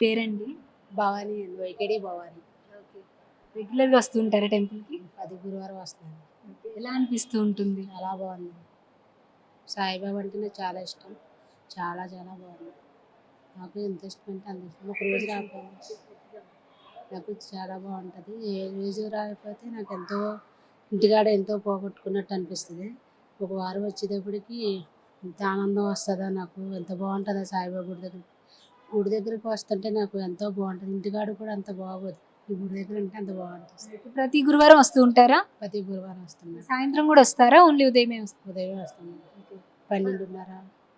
పేరండి? భవానీ అండి వైకేడి భవానీ. రెగ్యులర్గా వస్తుంటారా టెంపుల్కి? పది గురువారం వస్తున్నాను ఎలా అనిపిస్తూ ఉంటుంది? చాలా బాగుంది. సాయిబాబా అంటే నాకు చాలా ఇష్టం. చాలా చాలా బాగుంది. నాకు ఎంత ఇష్టం అంటే అంత ఇష్టం. ఒక రోజు రాకపోతే నాకు చాలా బాగుంటుంది. ఏ రోజు రాకపోతే నాకు ఎంతో ఇంటికాడ ఎంతో పోగొట్టుకున్నట్టు అనిపిస్తుంది. ఒక వారం వచ్చేటప్పటికి ఎంత ఆనందం వస్తుందో నాకు? ఎంత బాగుంటుందో సాయిబాబా గుడి దగ్గర? గుడి దగ్గరికి వస్తుంటే నాకు ఎంతో బాగుంటుంది. ఇంటికాడ కూడా అంత బాగోదు. ఈ గుడి దగ్గర ఉంటే అంత బాగుంటుంది. ప్రతి గురువారం వస్తూ ఉంటారా? ప్రతి గురువారం వస్తున్నాను సాయంత్రం కూడా వస్తారా? ఓన్లీ ఉదయమే వస్తారా? ఉదయం వస్తాను పన్నెండున్నర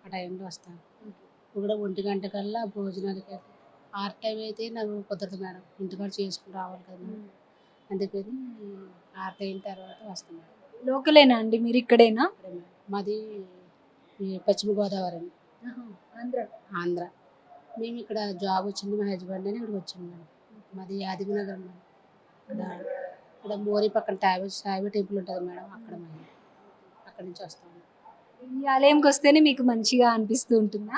ఆ టైంలో వస్తాను ఇప్పుడు ఒంటి గంట కల్లా భోజనాలకి ఆర్ టైం అయితే నాకు కుదరదు మేడం. ఇంటికాడ చేసుకుని రావాలి కదా. అందుకని ఆర్ టైం తర్వాత వస్తున్నాను లోకలేనా అండి? మీరు ఇక్కడేనా. మాది పశ్చిమ గోదావరి అండి. ఆంధ్ర. మేము ఇక్కడ జాబ్ వచ్చింది మా హస్బెండ్ అని ఇక్కడికి వచ్చాము మేడం. మాది యాదగిరినగర్ మేడం. ఇక్కడ ఇక్కడ మోరి పక్కన టాబీ సాయిబా టెంపుల్ ఉంటుంది మేడం అక్కడ మేము అక్కడి నుంచి వస్తాము ఈ ఆలయంకి వస్తేనే మీకు మంచిగా అనిపిస్తూ ఉంటుందా?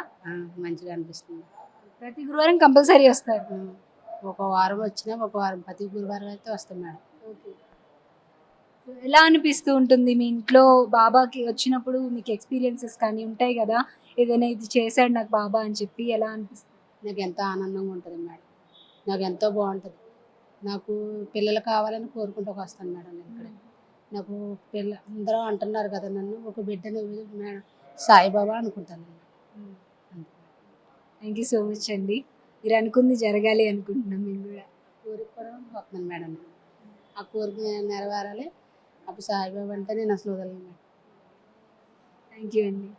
మంచిగా అనిపిస్తుంది. ప్రతి గురువారం కంపల్సరీ వస్తారు. ఒక వారం వచ్చినా ఒక వారం ప్రతి గురువారం అయితే వస్తాం మేడం. ఎలా అనిపిస్తూ ఉంటుంది మీ ఇంట్లో బాబాకి వచ్చినప్పుడు మీకు ఎక్స్పీరియన్సెస్ కానీ ఉంటాయి కదా? ఏదైనా ఇది చేశాడు నాకు బాబా అని చెప్పి ఎలా అనిపిస్తుంది నాకు ఎంతో ఆనందంగా ఉంటుంది మేడం. నాకు ఎంతో బాగుంటుంది. నాకు పిల్లలు కావాలని కోరుకుంటూ వస్తాను మేడం నేను ఇక్కడ. నాకు పిల్ల అందరూ అంటున్నారు కదా నన్ను ఒక బిడ్డను మేడం సాయిబాబా అనుకుంటాను. థ్యాంక్ యూ సో మచ్ అండి. మీరు అనుకుంది జరగాలి అనుకుంటున్నాం మేము కూడా. కోరిక కూడా మేడం. ఆ కోరిక నెరవేరాలి. అప్పుడు సాయిబాబా అంటే నేను అసలు వదలను. థ్యాంక్ యూ అండి.